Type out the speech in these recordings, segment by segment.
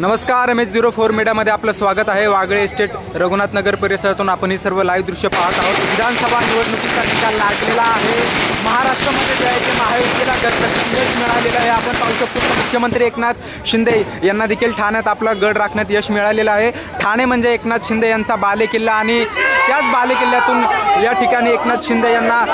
नमस्कार M H zero four मीडियामध्ये आपलं स्वागत आहे. वागळे एस्टेट रघुनाथ नगर परिसरातून आपण ही सर्व लाईव्ह दृश्य पाहत आहोत. विधानसभा निवडणुकीचा निकाल लागलेला आहे. महाराष्ट्रामध्ये जे आहे ते महायुतीला यश मिळालेलं आहे. आपण पाहू शकतो की मुख्यमंत्री एकनाथ शिंदे यांना देखील ठाण्यात आपला गड राखण्यात यश मिळालेलं आहे. ठाणे म्हणजे एकनाथ शिंदे यांचा बालेकिल्ला आणि त्याच बालेकिल्ल्यातून या ठिकाणी एकनाथ शिंदे यांना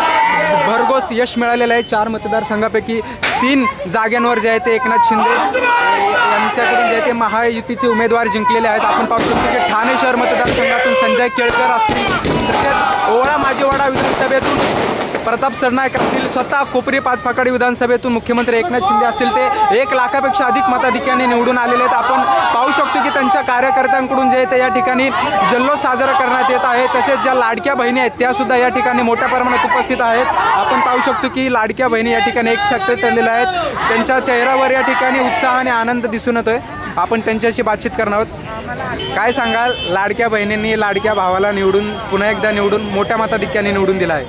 भरघोस यश मिळालेलं आहे. चार मतदारसंघापैकी तीन जाग्यांवर जे आहे ते एकनाथ शिंदे यांच्याकडून जे आहे ते महायुतीचे उमेदवार जिंकलेले आहेत. आपण पाहू शकतो की ठाणे शहर मतदारसंघातून संजय केळकर असतील. तसेच ओवळा माजीवाडा विधानसभेतून प्रताप सरनाईक असतील स्वतः कोपरी पाचपाकडी विधानसभेतून मुख्यमंत्री एकनाथ शिंदे असतील ते एक लाखापेक्षा अधिक मताधिक्याने निवडून आलेले आहेत. आपण पाहू शकतो की त्यांच्या कार्यकर्त्यांकडून जे आहे ते या ठिकाणी जल्लोष साजरा करण्यात येत आहे. तसेच ज्या लाडक्या बहिणी आहेत त्या सुद्धा या ठिकाणी मोठ्या प्रमाणात उपस्थित आहेत. आपण पाहू शकतो की लाडक्या बहिणी या ठिकाणी एक फॅक्टरी ठरलेल्या आहेत. त्यांच्या चेहऱ्यावर या ठिकाणी उत्साह आणि आनंद दिसून येतोय. आपण त्यांच्याशी बातचीत करणार आहोत. काय सांगाल? लाडक्या बहिणींनी लाडक्या भावाला निवडून पुन्हा एकदा निवडून मोठ्या मताधिक्याने निवडून दिला आहे.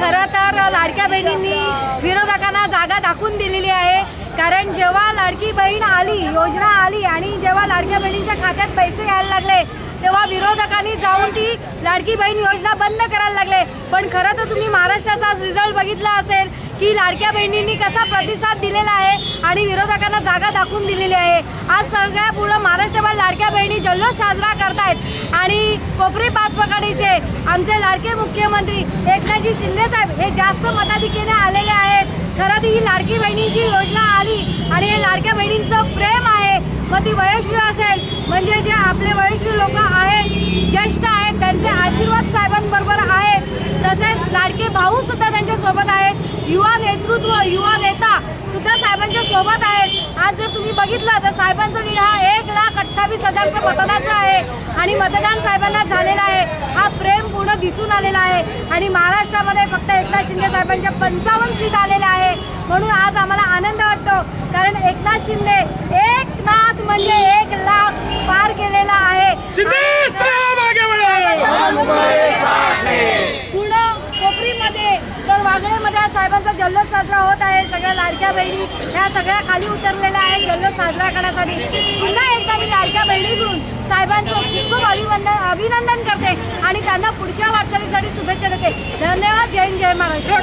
खरं तर लाडक्या बहिणींनी विरोधकांना जागा दाखवून दिलेली आहे. कारण जेव्हा लाडकी बहीण आली योजना आली आणि जेव्हा लाडक्या बहिणींच्या खात्यात पैसे यायला लागले तेव्हा विरोधकांनी जाऊन ती लाडकी बहीण योजना बंद करायला लागले. पण खरं तर तुम्ही महाराष्ट्राचा रिझल्ट बघितला असेल की लाडक्या बहिणींनी कसा प्रतिसाद दिलेला आहे आणि विरोधकांना जागा दाखवून दिलेली आहे. आज सगळ्या पूर्ण महाराष्ट्रभर लाडक्या बहिणी जल्लोष साजरा करतायत. आणि कोपरी पाचपकाडीचे आमचे लाडके मुख्यमंत्री एकनाथजी शिंदे साहेब हे जास्त मताधिकेने आलेले आहेत. खरं तर ही लाडकी बहिणींची योजना आली आणि हे लाडक्या बहिणींचं प्रेम आहे. मग ती वयोश्री असेल म्हणजे जे आपले वयोश्री लोक आहेत ज्येष्ठ त्यांचे आशीर्वाद साहेबांबरोबर आहेत. तसेच लाडके भाऊ सुद्धा त्यांच्यासोबत आहेत. युवा नेतृत्व युवा नेता सुद्धा साहेबांच्या सोबत आहेत. आज जर तुम्ही बघितलं तर साहेबांचं हा एक लाख अठ्ठावीस हजारचं मतदानाचं आहे. आणि मतदान साहेबांना झालेलं आहे. हा प्रेम पूर्ण दिसून आलेला आहे. आणि महाराष्ट्रामध्ये फक्त एकनाथ शिंदे साहेबांच्या पंचावन्न सीट आलेल्या आहे. म्हणून आज आम्हाला आनंद वाटतो. कारण एकनाथ शिंदे एकनाथ म्हणजे एक लाख पार केलेला आहे. पूर्ण कोपरीमध्ये तर वागळेमध्ये साहेबांचा जल्लोष साजरा होत आहे. सगळ्या लाडक्या बहिणी ह्या सगळ्या खाली उतरलेल्या आहेत. जल्लोष साजरा करण्यासाठी पुन्हा एकदा मी लाडक्या बहिणीकडून साहेबांचं खूप खूप अभिवंदन अभिनंदन करते आणि त्यांना पुढच्या वाटचालीसाठी शुभेच्छा देते. धन्यवाद. जय हिंद, जय महाराष्ट्र.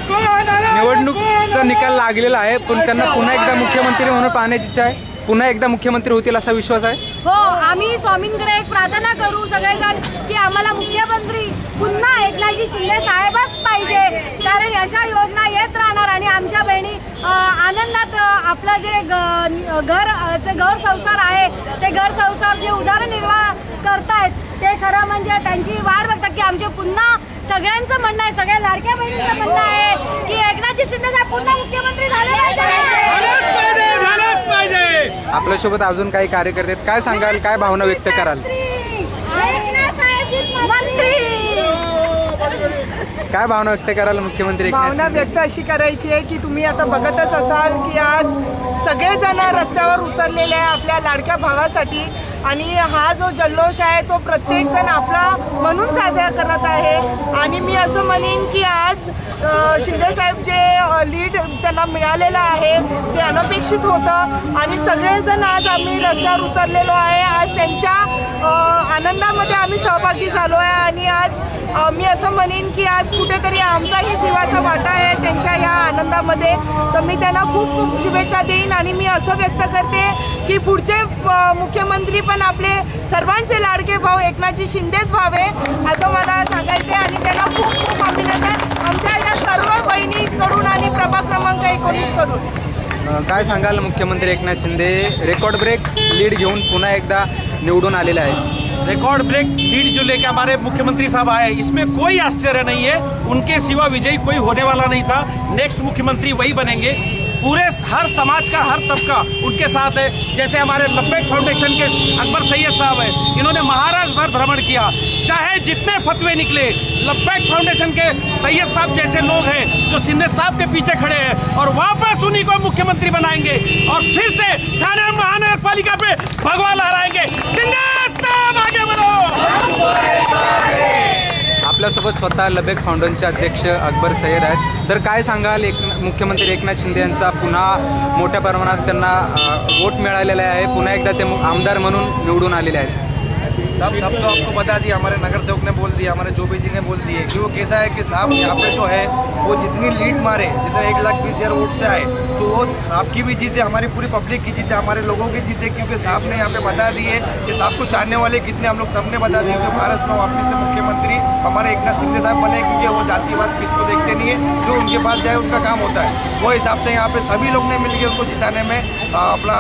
निवडणूकचा निकाल लागलेला आहे पण त्यांना पुन्हा एकदा मुख्यमंत्री म्हणून पाहण्याची इच्छा आहे. पुन्हा एकदा मुख्यमंत्री होतील असा विश्वास आहे? हो आम्ही स्वामींकडे एक प्रार्थना करू सगळेजण की आम्हाला मुख्यमंत्री पुन्हा एकनाथजी शिंदे साहेबच पाहिजे. कारण अशा योजना येत राहणार आणि आमच्या बहिणी अ, आनंदात अ, आपलं जे ग- घर अ, घर संसार आहे ते घर संसार जे उदरनिर्वाह करतायत ते खरं म्हणजे त्यांची वाढ बघतात की आमचे पुन्हा सगळ्यांचं म्हणणं आहे सगळ्या लाडक्या बहिणींचं म्हणणं आहे की एकनाथजी शिंदे साहेब पुन्हा मुख्यमंत्री झाले पाहिजे आपल्यासोबत अजून काही कार्यकर्ते आहेत. काय सांगाल? काय भावना व्यक्त कराल? मंत्री. काय भावना व्यक्त कराल मुख्यमंत्री एकनाथ भावना? व्यक्त अशी करायची आहे की तुम्ही आता बघतच असाल की आज सगळेजण रस्त्यावर उतरलेले आहे आपल्या लाडक्या भावासाठी. आणि हा जो जल्लोष आहे तो प्रत्येक जण आपला म्हणून साजरा करत आहे. आणि मी असं म्हणेन की आज शिंदे शिंदेसाहेब जे लीड त्यांना मिळालेलं आहे ते अनपेक्षित होतं. आणि सगळेजण आज आम्ही रस्त्यावर उतरलेलो आहे. आज त्यांच्या आनंदामध्ये आम्ही सहभागी झालो आहे. आणि आज मी असं म्हणेन की आज कुठेतरी आमचाही जीवाचा वाटा आहे त्यांच्या या आनंदामध्ये. तर मी त्यांना खूप खूप शुभेच्छा देईन. आणि मी असं व्यक्त करते की पुढचे मुख्यमंत्री पण आपले सर्वांचे लाडके भाऊ एकनाथजी शिंदेच व्हावे असं मला सांगायचं खूप खूप अभिनंदन आमच्या सर्व बहिणीकडून आणि क्रमांक एकोणीस अं, काय सांगाल मुख्यमंत्री Eknath Shinde? Record break lead घेऊन पुन्हा एकदा निवडून आलेले आहेत. रिकॉर्ड ब्रेक लीड जो लेके हमारे मुख्यमंत्री साहब आए इसमें कोई आश्चर्य नहीं है। उनके सिवा विजयी कोई होने वाला नहीं था। नेक्स्ट मुख्यमंत्री वही बनेंगे। पूरे हर समाज का, हर तबका उनके साथ है। जैसे हमारे लपेट फाउंडेशन के अकबर सैयद साहब हैं, इन्होंने महाराष्ट्र भर भ्रमण किया। चाहे जितने फतवे निकले लपेट फाउंडेशन के सैयद साहब जैसे लोग हैं, जो सिंधे साहब के पीछे खड़े हैं, और वापस उन्हीं को मुख्यमंत्री बनाएँगे, और फिर से ठाणे महानगर पालिका पे भगवा लहराएँगे। आपल्यासोबत स्वतः लबेक फाउंडेशनचे अध्यक्ष अकबर सय्यद आहेत. तर काय सांगाल एक मुख्यमंत्री एकनाथ शिंदे यांचा? पुन्हा मोठ्या प्रमाणात त्यांना वोट मिळालेला आहे. पुन्हा एकदा ते आमदार म्हणून निवडून आलेले आहेत. साहब सब तो आपको बता दिया, हमारे नगर सेवक ने बोल दिया, हमारे चौबे जी ने बोल दिए कि वो कैसा है कि साहब यहाँ पे जो है, वो जितनी लीड मारे, जितना एक लाख बीस हज़ार वोट से आए तो वो साहब की भी जीते, हमारी पूरी पब्लिक की जीते, हमारे लोगों की जीते, क्योंकि साहब ने यहाँ पे बता दिए कि साहब को चाहने वाले कितने हम लोग सबने बता दिए कि भारत में वापस से मुख्यमंत्री हमारे एक नाथ शिंदे साहब बने, क्योंकि वो जातिवाद किसको देखते नहीं है, जो उनके पास जाए, उनका काम होता है। वो हिसाब से यहाँ पे सभी लोग ने मिलकर उनको जिताने में अपना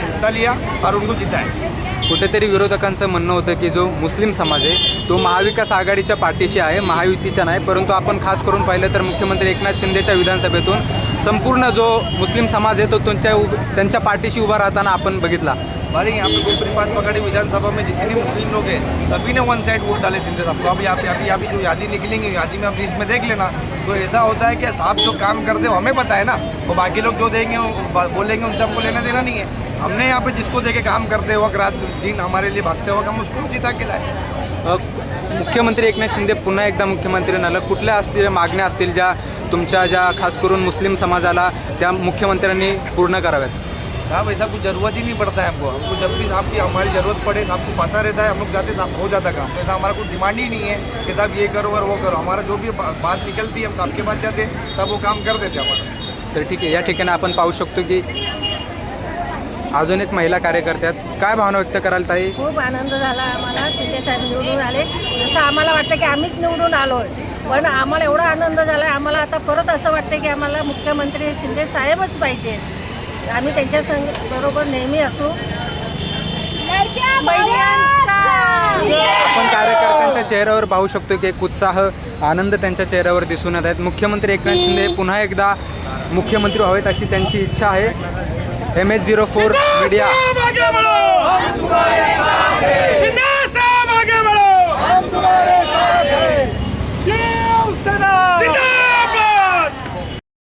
हिस्सा लिया और उनको जिताए कुठेतरी विरोधकांचं म्हणणं होतं की जो मुस्लिम समाज आहे तो महाविकास आघाडीच्या पाठीशी आहे महायुतीच्या नाही परंतु आपण खास करून पाहिलं तर मुख्यमंत्री एकनाथ शिंदेच्या विधानसभेतून संपूर्ण जो मुस्लिम समाज आहे तो त्यांच्या त्यांच्या पाठीशी उभा राहताना आपण बघितला. हमारे यहाँ पे गोपरी पात पकड़ी विधानसभा में जितने मुस्लिम लोग हैं सभी ने वन साइड वोट डाले सिंधे। साहब को अब यहाँ पे अभी अभी जो यादी निकलेंगे यादी में आप लिस्ट में देख लेना। तो ऐसा होता है कि साहब जो काम करते हो हमें पता है ना वो बाकी लोग जो देंगे वो बोलेंगे उनसे हमको लेना देना नहीं है। हमने यहाँ पे जिसको देखे काम करते वक्त रात दिन हमारे लिए भागते वक्त हम उसको जिता के लाए मुख्यमंत्री एकनाथ शिंदे पुन्हा एकदा मुख्यमंत्री नाला। कुठल्या असतील मागण्या असतील ज्या तुमच्या ज्या खास करून मुस्लिम समाजाला त्या मुख्यमंत्र्यांनी पूर्ण कराव्यात? साहब ऐसा कुछ ज़रूरत ही नहीं पड़ता है हमको। हमको जब भी साहब की हमारी ज़रूरत पड़े साहब को पता रहता है हम लोग जाते साहब हो जाता काम। ऐसा हमारा कुछ डिमांड ही नहीं है कि साहब ये करो और वो करो। हमारा जो भी बा- बात निकलती है हम साहब के पास जाते तब वो काम कर देते हमारा। तर ठीक आहे या ठिकाणी आपण पाहू शकतो की अजून एक महिला कार्यकर्त्यात काय भावना व्यक्त कराल ताई? खूप आनंद झाला आम्हाला. शिंदे साहेब निवडून आले. असं आम्हाला वाटतं की आम्हीच निवडून आलो आहे पण आम्हाला एवढा आनंद झाला आहे आम्हाला आता परत असं वाटतं की आम्हाला मुख्यमंत्री शिंदे साहेबच पाहिजे. आम्ही त्यांच्या संग बरोबर नेहमी असू. आपण कार्यकर्त्यांच्या चेहऱ्यावर पाहू शकतो की एक उत्साह आनंद त्यांच्या चेहऱ्यावर दिसून येत आहेत. मुख्यमंत्री एकनाथ शिंदे पुन्हा एकदा मुख्यमंत्री व्हावेत अशी त्यांची इच्छा आहे. M H zero four media.